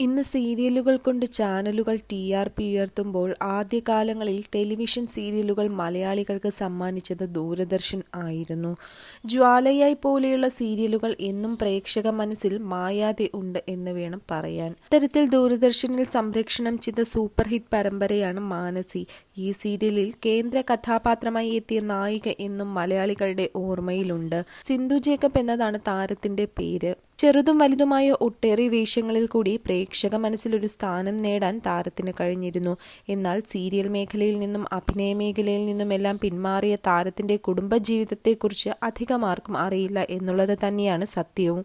ഇന്ന് സീരിയലുകൾ കൊണ്ട് ചാനലുകൾ ടി ആർ പി ഉയർത്തുമ്പോൾ ആദ്യകാലങ്ങളിൽ ടെലിവിഷൻ സീരിയലുകൾ മലയാളികൾക്ക് സമ്മാനിച്ചത് ദൂരദർശൻ ആയിരുന്നു. ജ്വാലയായി പോലെയുള്ള സീരിയലുകൾ എന്നും പ്രേക്ഷക മനസ്സിൽ മായാതെ ഉണ്ട് എന്ന് വേണം പറയാൻ. ഇത്തരത്തിൽ ദൂരദർശനിൽ സംരക്ഷണം ചെയ്ത സൂപ്പർ ഹിറ്റ് പരമ്പരയാണ് മാനസി. ഈ സീരിയലിൽ കേന്ദ്ര കഥാപാത്രമായി എത്തിയ നായിക എന്നും മലയാളികളുടെ ഓർമ്മയിലുണ്ട്. സിന്ധു ജേക്കബ് എന്നതാണ് താരത്തിന്റെ പേര്. ചെറുതും വലുതുമായ ഒട്ടേറെ വേഷങ്ങളിൽ കൂടി പ്രേക്ഷക മനസ്സിലൊരു സ്ഥാനം നേടാൻ താരത്തിന് കഴിഞ്ഞിരുന്നു. എന്നാൽ സീരിയൽ മേഖലയിൽ നിന്നും അഭിനയ മേഖലയിൽ നിന്നുമെല്ലാം പിന്മാറിയ താരത്തിന്റെ കുടുംബജീവിതത്തെക്കുറിച്ച് അധികമാർക്കും അറിയില്ല എന്നുള്ളത് തന്നെയാണ് സത്യവും.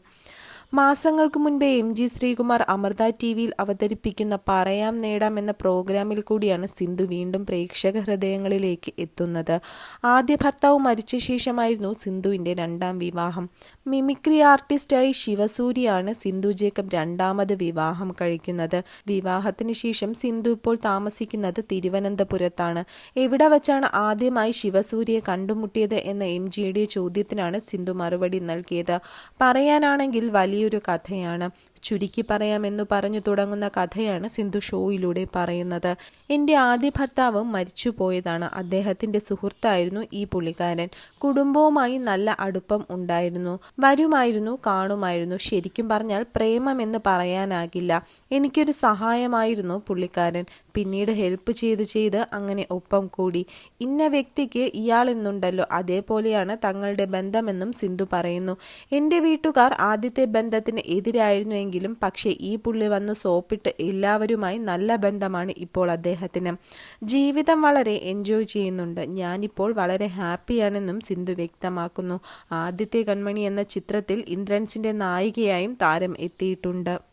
മാസങ്ങൾക്ക് മുൻപേ M G Sreekumar Amrita T വിയിൽ അവതരിപ്പിക്കുന്ന പറയാം നേടാം എന്ന പ്രോഗ്രാമിൽ കൂടിയാണ് സിന്ധു വീണ്ടും പ്രേക്ഷക ഹൃദയങ്ങളിലേക്ക് എത്തുന്നത്. ആദ്യ ഭർത്താവ് മരിച്ച ശേഷമായിരുന്നു സിന്ധുവിന്റെ രണ്ടാം വിവാഹം. മിമിക്രി ആർട്ടിസ്റ്റായി ശിവസൂര്യാണ് സിന്ധു ജേക്കബ് രണ്ടാമത് വിവാഹം കഴിക്കുന്നത്. വിവാഹത്തിന് ശേഷം സിന്ധു ഇപ്പോൾ താമസിക്കുന്നത് തിരുവനന്തപുരത്താണ്. എവിടെ വച്ചാണ് ആദ്യമായി ശിവസൂര്യയെ കണ്ടുമുട്ടിയത് എന്ന എം ജിയുടെ ചോദ്യത്തിനാണ് സിന്ധു മറുപടി നൽകിയത്. പറയാനാണെങ്കിൽ വലിയൊരു കഥയാണ് ചുരുക്കി പറയാമെന്നു പറഞ്ഞു തുടങ്ങുന്ന കഥയാണ് സിന്ധു ഷോയിലൂടെ പറയുന്നത്. എന്റെ ആദ്യ ഭർത്താവും മരിച്ചുപോയതാണ്. അദ്ദേഹത്തിന്റെ സുഹൃത്തായിരുന്നു ഈ പുള്ളിക്കാരൻ. കുടുംബവുമായി നല്ല അടുപ്പം ഉണ്ടായിരുന്നു. വരുമായിരുന്നു കാണുമായിരുന്നു. ശരിക്കും പറഞ്ഞാൽ പ്രേമമെന്ന് പറയാനാകില്ല. എനിക്കൊരു സഹായമായിരുന്നു പുള്ളിക്കാരൻ. പിന്നീട് ഹെൽപ്പ് ചെയ്ത് ചെയ്ത് അങ്ങനെ ഒപ്പം കൂടി. ഇന്ന വ്യക്തിക്ക് ഇയാളെന്നുണ്ടല്ലോ അതേപോലെയാണ് തങ്ങളുടെ ബന്ധമെന്നും സിന്ധു പറയുന്നു. എന്റെ വീട്ടുകാർ ആദ്യത്തെ ബന്ധത്തിന് എതിരായിരുന്നുവെങ്കിലും പക്ഷേ ഈ പുള്ളി വന്ന് സോപ്പിട്ട് എല്ലാവരുമായി നല്ല ബന്ധമാണ് ഇപ്പോൾ അദ്ദേഹത്തിന്. ജീവിതം വളരെ എൻജോയ് ചെയ്യുന്നുണ്ട്. ഞാനിപ്പോൾ വളരെ ഹാപ്പിയാണെന്നും സിന്ധു വ്യക്തമാക്കുന്നു. ആദ്യത്തെ കൺമണി എന്ന ചിത്രത്തിൽ ഇന്ദ്രൻസിന്റെ നായികയായും താരം എത്തിയിട്ടുണ്ട്.